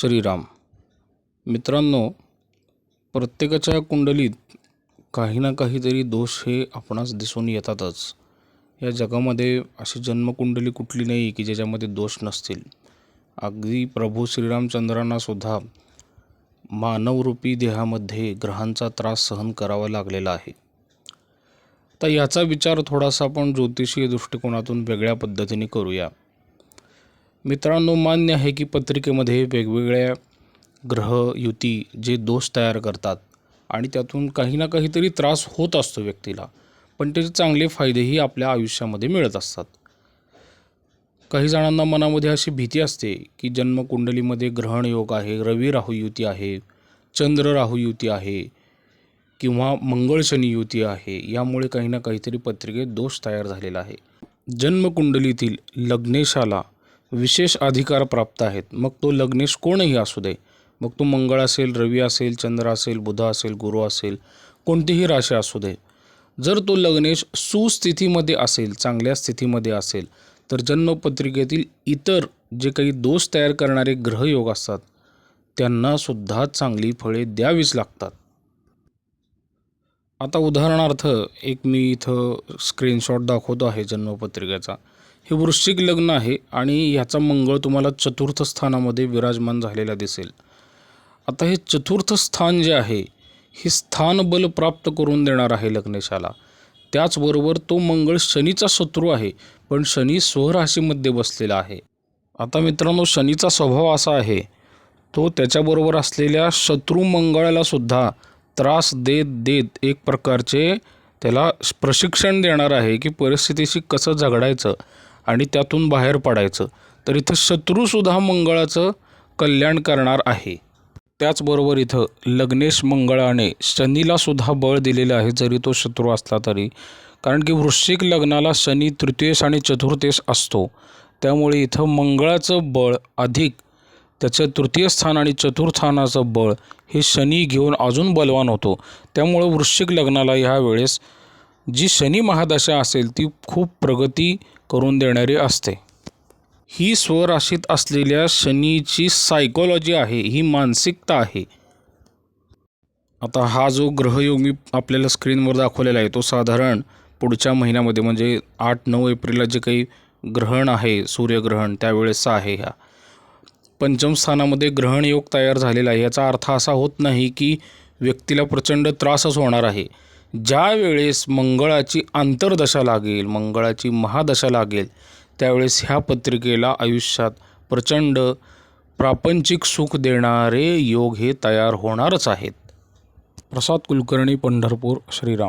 श्रीराम. मित्रांनो प्रत्येकाच्या कुंडलीत काही ना काहीतरी दोष हे आपणास दिसून येतातच. या जगामध्ये अशी जन्मकुंडली कुठली नाही की ज्याच्यामध्ये दोष नसतील. अगदी प्रभू श्रीरामचंद्रांनासुद्धा मानवरूपी देहामध्ये ग्रहांचा त्रास सहन करावा लागलेला आहे. तर याचा विचार थोडासा आपण ज्योतिषीय दृष्टिकोनातून वेगळ्या पद्धतीने करूया. मित्रांनो मान्य आहे की पत्रिकेमध्ये वेगवेगळ्या ग्रह युती जे दोष तयार करतात आणि त्यातून काही ना काहीतरी त्रास होत असतो व्यक्तीला. पण त्याचे चांगले फायदेही आपल्या आयुष्यामध्ये मिळत असतात. काही जणांना मनामध्ये अशी भीती असते की जन्मकुंडलीमध्ये ग्रहण योग आहे रवी राहू युती आहे चंद्र राहू युती आहे किंवा मंगळ शनी युती आहे यामुळे काही ना काहीतरी पत्रिकेत दोष तयार झालेला आहे. जन्मकुंडलीतील लग्नेशाला विशेष अधिकार प्राप्त आहेत. मग तो लग्नेश कोणही असू दे. मग तो मंगळ असेल रवी असेल चंद्र असेल बुध असेल गुरु असेल कोणतीही राशी असू दे. जर तो लग्नेश सुस्थितीमध्ये असेल चांगल्या स्थितीमध्ये असेल तर जन्मपत्रिकेतील इतर जे काही दोष तयार करणारे ग्रहयोग असतात त्यांनासुद्धा चांगली फळे द्यावीच लागतात. आता उदाहरणार्थ एक मी इथं स्क्रीनशॉट दाखवतो आहे जन्मपत्रिकेचा. हे वृश्चिक लग्न आहे आणि ह्याचा मंगळ तुम्हाला चतुर्थ स्थानामध्ये विराजमान झालेला दिसेल. आता हे चतुर्थ स्थान जे आहे हे स्थान बल प्राप्त करून देणार आहे लग्नेशाला. त्याचबरोबर तो मंगळ शनीचा शत्रू आहे पण शनी स्वराशीमध्ये बसलेला आहे. आता मित्रांनो शनीचा स्वभाव असा आहे तो त्याच्याबरोबर असलेल्या शत्रू मंगळाला सुद्धा त्रास देत देत एक प्रकारचे त्याला प्रशिक्षण देणार आहे की परिस्थितीशी कसं झगडायचं. आणि त्यातून बाहेर पडायचं. तर इथं शत्रूसुद्धा मंगळाचं कल्याण करणार आहे. त्याचबरोबर इथं लग्नेश मंगळाने शनीला सुद्धा बळ दिलेलं आहे जरी तो शत्रू असला तरी. कारण की वृश्चिक लग्नाला शनी तृतीयेश आणि चतुर्थेश असतो. त्यामुळे इथं मंगळाचं बळ अधिक त्याचं तृतीय स्थान आणि चतुर्थानाचं बळ हे शनी घेऊन अजून बलवान होतो. त्यामुळं वृश्चिक लग्नाला ह्या वेळेस जी शनी महादशा असेल ती खूप प्रगती करून देणारी असते. ही स्वराशीत असलेल्या शनीची सायकोलॉजी आहे ही मानसिकता आहे. आता हा जो ग्रहयोग मी आपल्याला स्क्रीनवर दाखवलेला आहे तो साधारण पुढच्या महिन्यामध्ये म्हणजे आठ नऊ एप्रिलला जे काही ग्रहण आहे सूर्यग्रहण त्यावेळेसचा आहे ह्या. पंचम स्थानामध्ये ग्रहण योग तयार झालेला आहे याचा अर्थ असा होत नाही की व्यक्तीला प्रचंड त्रासच होणार आहे. ज्या वेळेस मंगळाची आंतरदशा लागेल मंगळाची महादशा लागेल त्यावेळेस ह्या पत्रिकेला आयुष्यात प्रचंड प्रापंचिक सुख देणारे योग हे तयार होणारच आहेत. प्रसाद कुलकर्णी पंढरपूर श्रीराम.